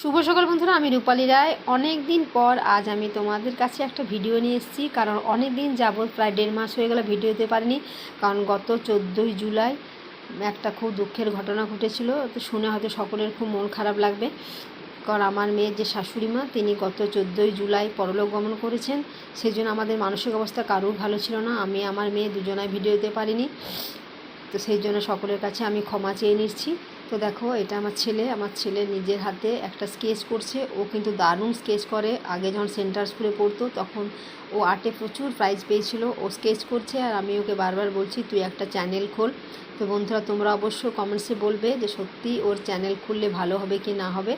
শুভ সকাল বন্ধুরা, আমি রূপালী রায়। অনেক দিন পর আজ আমি তোমাদের কাছে একটা ভিডিও নিয়ে এসেছি, কারণ অনেক দিন যাবৎ প্রায় দেড় মাস হয়ে গেল ভিডিও দিতে পারিনি, কারণ গত চোদ্দোই জুলাই একটা খুব দুঃখের ঘটনা ঘটেছিল। তো শুনে হয়তো সকলের খুব মন খারাপ লাগবে। কারণ আমার মেয়ের যে শাশুড়ি মা, তিনি গত চোদ্দোই জুলাই পরলোক গমন করেছেন। সেই জন্য আমাদের মানসিক অবস্থা কারোর ভালো ছিল না। আমি, আমার মেয়ে দুজনায় ভিডিও দিতে পারিনি। তো সেই জন্য সকলের কাছে আমি ক্ষমা চেয়ে নিচ্ছি। তো দেখো, এটা আমার ছেলে আমার ছেলে নিজের হাতে একটা স্কেচ করছে। ও কিন্তু দারুণ স্কেচ করে। আগে যখন সেন্টার স্কুলে পড়তো, তখন ও আর্টে প্রচুর প্রাইজ পেয়েছিল। ও স্কেচ করছে আর আমি ওকে বারবার বলছি, তুই একটা চ্যানেল খোল। তো বন্ধুরা, তোমরা অবশ্য কমেন্টসে বলবে যে সত্যি ওর চ্যানেল খুললে ভালো হবে কি না হবে।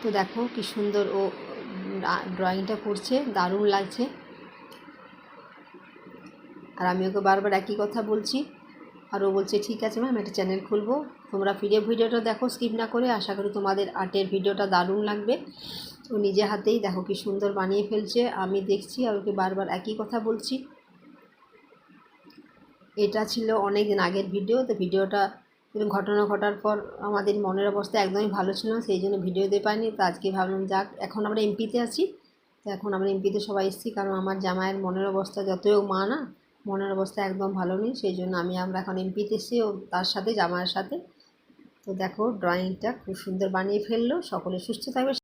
তো দেখো কি সুন্দর ও ড্রয়িংটা করছে, দারুণ লাগছে। আর আমি ওকে বারবার একই কথা বলছি আর ও বলছে, ঠিক আছে ম্যাম একটা চ্যানেল খুলবো। তোমরা ফিরে ভিডিওটা দেখো স্কিপ না করে। আশা করি তোমাদের আর্টের ভিডিওটা দারুণ লাগবে। ও নিজে হাতেই দেখো কি সুন্দর বানিয়ে ফেলছে। আমি দেখছি আর ওকে বারবার একই কথা বলছি। এটা ছিল অনেক দিন আগের ভিডিও। তো ভিডিওটা ঘটনা ঘটার পর আমাদের মনের অবস্থা একদমই ভালো ছিল না, সেই জন্য ভিডিও দিতে পারিনি তো আজকে ভাবলাম, যাক, এখন আমরা এমপিতে আছি। তো এখন আমরা এমপিতে সবাই এসেছি, কারণ আমার জামাইয়ের মনের অবস্থা যতই মা না মনের অবস্থা একদম ভালো নেই, সেই জন্য আমি আমরা এখন এমপিতে এসেছি ও তার সাথে জামাইয়ের সাথে। তো দেখো ড্রয়িংটা খুব সুন্দর বানিয়ে ফেলল, সকলে সুস্থ থাকবে